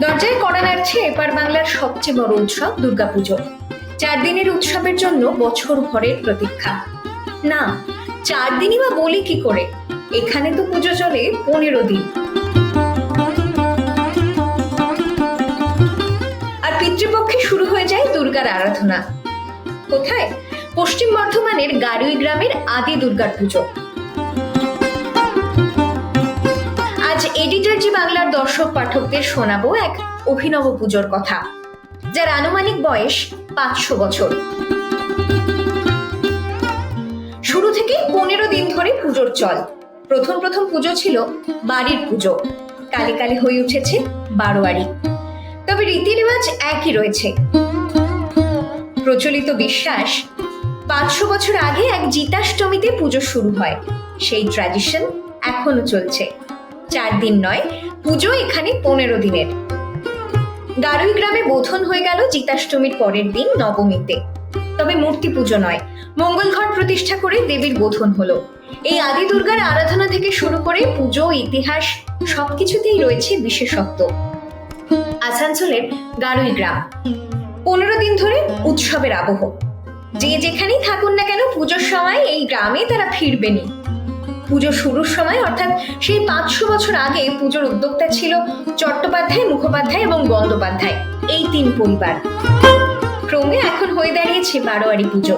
দরজায় কড়া নাড়ছে এপার বাংলার সবচেয়ে বড় উৎসব দুর্গাপুজো। চার দিনের উৎসবের জন্য বছর ভরের প্রতীক্ষা। না, চার দিনই বা বলি কি করে? এখানে তো পুজো চলে পনেরো দিন। আর পিতৃপক্ষে শুরু হয়ে যায় দুর্গার আরাধনা। কোথায়? পশ্চিম বর্ধমানের গাড়ুই গ্রামের আদি দুর্গার পুজো। আজ এডিটর জি বাংলার দর্শক পাঠকদের শোনাবো এক অভিনব পুজোর কথা, যার আনুমানিক বয়স পাঁচশো বছর। শুরু থেকে পনেরো দিন ধরে পুজোর চল। প্রথম প্রথম পুজো ছিল বাড়ির পুজো, কালে কালে হয়ে উঠেছে বারোয়ারি। তবে রীতি রেওয়াজ একই রয়েছে। প্রচলিত বিশ্বাস, পাঁচশো বছর আগে এক জিতাষ্টমীতে পুজো শুরু হয়। সেই ট্র্যাডিশন এখনও চলছে। চার দিন নয়, পুজো এখানে পনেরো দিনের। গারুই গ্রামে বোধন হয়ে গেল জিতাষ্টমীর পরের দিন নবমীতে। তবে মূর্তি পুজো নয়, মঙ্গল ঘট প্রতিষ্ঠা করে দেবীর বোধন হলো। এই আদি দুর্গার আরাধনা থেকে শুরু করে পুজো, ইতিহাস, সবকিছুতেই রয়েছে বিশেষত্ব। আসানসোলের গারুই গ্রাম। পনেরো দিন ধরে উৎসবের আবহ। যে যেখানেই থাকুন না কেন, পুজোর সময় এই গ্রামে তারা ফিরবেনই। পুজো শুরুর সময়, অর্থাৎ সেই পাঁচশো বছর আগে পুজোর উদ্যোক্তা ছিল চট্টোপাধ্যায়, মুখোপাধ্যায় এবং বন্দ্যোপাধ্যায় এই তিন পরিবার। ক্রমে এখন হয়ে দাঁড়িয়েছে বারোয়ারি পুজো।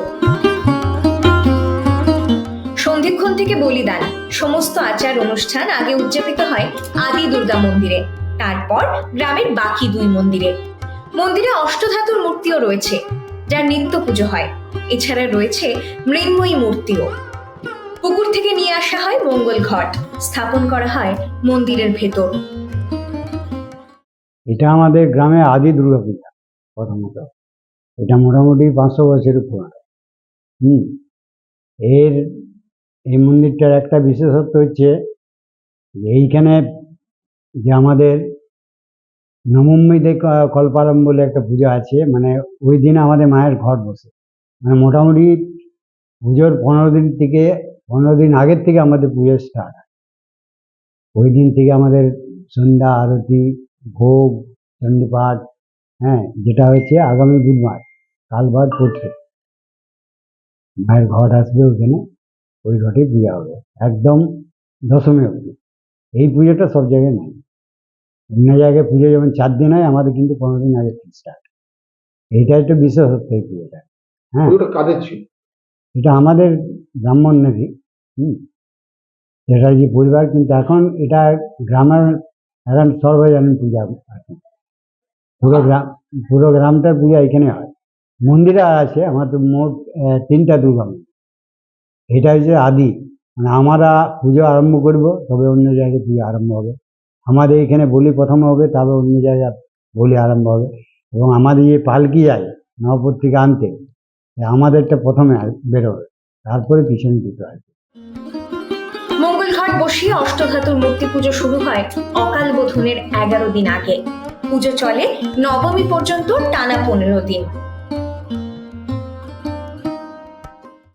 সন্ধিক্ষণ থেকে বলিদান, সমস্ত আচার অনুষ্ঠান আগে উদযাপিত হয় আদি দুর্গা মন্দিরে, তারপর গ্রামের বাকি দুই মন্দিরে। মন্দিরে অষ্টধাতুর মূর্তিও রয়েছে, যার নিত্য পুজো হয়। এছাড়া রয়েছে মৃন্ময়ী মূর্তিও। পুকুর থেকে নিয়ে আসা হয় মঙ্গল ঘট। স্থাপন করা হয় মন্দিরের ভেতর। এটা আমাদের গ্রামে আদি দুর্গা পূজা প্রথমত। এটা মোটামুটি পাঁচশো বছরের পুরানো। হুম। এর, এই মন্দিরটার একটা বিশেষত্ব হচ্ছে এইখানে যে আমাদের নবমীতে কল্পারম বলে একটা পুজো আছে মানে ওই দিন আমাদের মায়ের ঘর বসে। মানে মোটামুটি পুজোর পনেরো দিন থেকে পনেরো দিন আগের থেকে আমাদের পুজো স্টার্ট হয়। ওই দিন থেকে আমাদের সন্ধ্যা আরতি ভোগ চণ্ডীপাঠ হ্যাঁ যেটা হচ্ছে আগামী বুধবার কাল বাদ পড়ছে মায়ের ঘট আসবে ওখানে ওই ঘটে পূজা হবে একদম দশমী অবধি। এই পুজোটা সব জায়গায় নেই। অন্য জায়গায় পুজো যেমন চার দিন হয় আমাদের কিন্তু পনেরো দিন আগে স্টার্ট এইটা একটা বিশেষত্ব এই পুজোটা হ্যাঁ। কাদের ছিল? এটা আমাদের ব্রাহ্মণ হুম যে পরিবার, কিন্তু এখন এটা গ্রামের, এখন সর্বজনীন পূজা আর কি। পুরো গ্রাম, পুরো গ্রামটার পূজা এখানে হয়। মন্দিরে আছে, আমার তো মোট তিনটা দুর্গা মন্দির। এটা হচ্ছে আদি। মানে আমরা পুজো আরম্ভ করব, তবে অন্য জায়গায় পুজো আরম্ভ হবে। আমাদের এখানে বলি প্রথম হবে তবে অন্য জায়গায় বলি আরম্ভ হবে। এবং আমাদের যে পালকি যায়, নবপত্রিকা আনতে আমাদেরটা প্রথমে বেরোবে। তারপরে পিছনে দুটো আসবে। মঙ্গল ঘট বসিয়ে অষ্টধাতুর মূর্তি পুজো শুরু হয় অকাল বোধনের এগারো দিন আগে। পুজো চলে নবমী পর্যন্ত টানা পনেরো দিন।